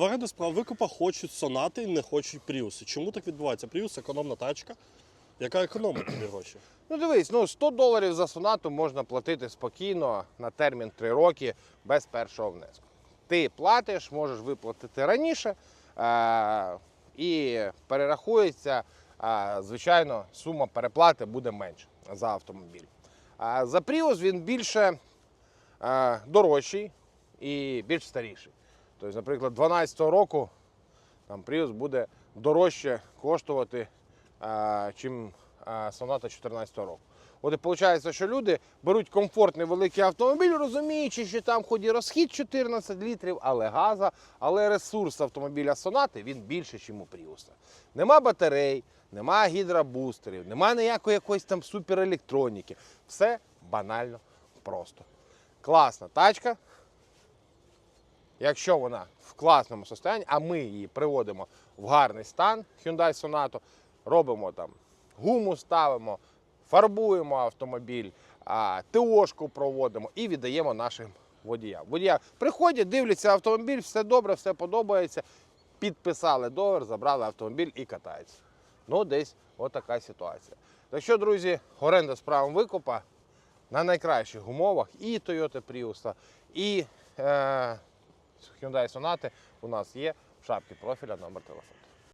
в оренду справа викупа хочуть сонати і не хочуть пріуси. Чому так відбувається? Пріус економна тачка, яка економить тобі гроші. Ну дивись, ну 100 доларів за сонату можна платити спокійно на термін 3 роки без першого внеску. Ти платиш, можеш виплатити раніше е- і перерахується, е- звичайно, сума переплати буде менша за автомобіль. А за Prius він більше е- дорожчий і більш старіший. Тобто, наприклад, 12 року там Prius буде дорожче коштувати, е, чим е, Sonata 14 року. От і виходить, що люди беруть комфортний великий автомобіль, розуміючи, що там хоч і розхід 14 літрів, але газа, але ресурс автомобіля Сонати він більше, ніж у Пріуса. Нема батарей, нема гідробустерів, нема ніякої якоїсь там суперелектроніки. Все банально просто. Класна тачка, якщо вона в класному стані, а ми її приводимо в гарний стан Hyundai Sonata, робимо там гуму ставимо, фарбуємо автомобіль, ТОшку проводимо і віддаємо нашим водіям. Водія приходять, дивляться автомобіль, все добре, все подобається. Підписали договір, забрали автомобіль і катаються. Ну, десь отака ситуація. Так що, друзі, оренда з правом викупа на найкращих умовах і Toyota Prius, і е, Hyundai Sonata у нас є в шапці профіля номер телефону.